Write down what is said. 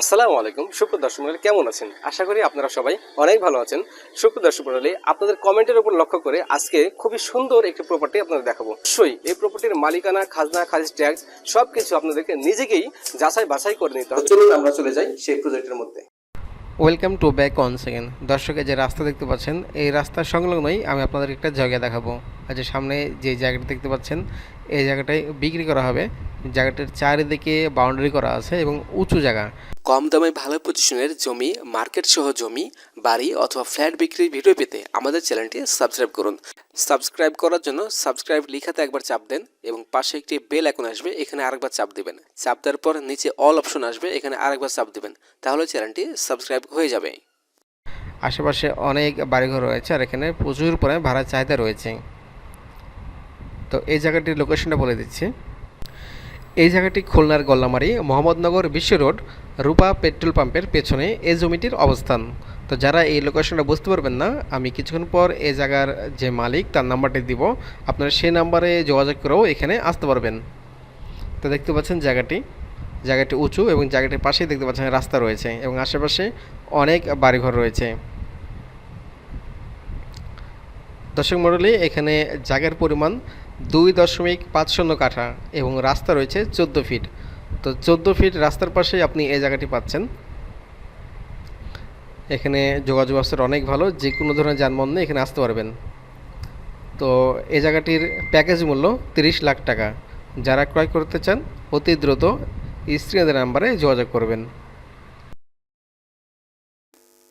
আসসালামু আলাইকুম। সুপ্র দর্শক মণ্ডলী কেমন আছেন? আশা করি আপনারা সবাই অনেক ভালো আছেন। সুপ্র দর্শক মণ্ডলী আপনাদের কমেন্টের উপর লক্ষ্য করে আজকে খুবই সুন্দর একটি প্রপার্টি আপনাদের দেখাবো। অবশ্যই এই প্রপার্টির মালিকানা খাজনা খারিজ ট্যাক্স সবকিছু আপনাদেরকে নিজেকেই যাচাই বাছাই করে নিতে হবে। চলুন আমরা চলে যাই সেই প্রজেক্টের মধ্যে। Welcome to back one second দর্শকের যে রাস্তা দেখতে পাচ্ছেন এই রাস্তার সংলগ্নই আমি আপনাদের একটা জায়গা দেখাবো। আর যে সামনে যে জায়গাটা দেখতে পাচ্ছেন এই জায়গাটাই বিক্রি করা হবে। জায়গাটার চারিদিকে বাউন্ডারি করা আছে এবং উঁচু জায়গা। কম দামে ভালো পজিশনের জমি মার্কেট সহ জমি বাড়ি অথবা ফ্ল্যাট বিক্রির ভিডিও পেতে আমাদের চ্যানেলটি সাবস্ক্রাইব করুন। সাবস্ক্রাইব করার জন্য সাবস্ক্রাইব লিখাতে একবার চাপ দেন এবং পাশে একটি বেল এখন আসবে এখানে আরেকবার চাপ দেবেন। চাপ দেওয়ার পর নিচে অল অপশন আসবে এখানে আরেকবার চাপ দেবেন। তাহলে চ্যানেলটি সাবস্ক্রাইব হয়ে যাবে। আশেপাশে অনেক বাড়িঘর রয়েছে আর এখানে প্রচুর পরিমাণে ভাড়া চাহিদা রয়েছে। তো এই জায়গাটির লোকেশনটা বলে দিচ্ছি। এই জায়গাটি খুলনার গল্লামারি, মোহাম্মদনগর বিশ্ব রোড, রূপা পেট্রোল পাম্পের পেছনে এই জমিটির অবস্থান। তো যারা এই লোকেশনটা বুঝতে পারবেন না, আমি কিছুক্ষণ পর এই জায়গার যে মালিক, তার নাম্বারটি দিব। আপনারা সেই নাম্বারে যোগাযোগ করেও এখানে আসতে পারবেন। তো দেখতে পাচ্ছেন জায়গাটি। জায়গাটি উঁচু এবং জায়গাটির পাশেই দেখতে পাচ্ছেন রাস্তা রয়েছে এবং আশেপাশে অনেক বাড়িঘর রয়েছে। দর্শক মণ্ডলী, এখানে জায়গার পরিমাণ দুই দশমিক পাঁচ শূন্য কাঠা এবং রাস্তা রয়েছে চোদ্দ ফিট। তো চোদ্দ ফিট রাস্তার পাশেই আপনি এই জায়গাটি পাচ্ছেন। এখানে যোগাযোগ ব্যবস্থাটা অনেক ভালো, যে কোনো ধরনের যানবাহন এখানে আসতে পারবেন। তো এই জায়গাটির প্যাকেজ মূল্য তিরিশ লাখ টাকা। যারা ক্রয় করতে চান, অতি দ্রুত স্ক্রিনের নাম্বারে যোগাযোগ করবেন।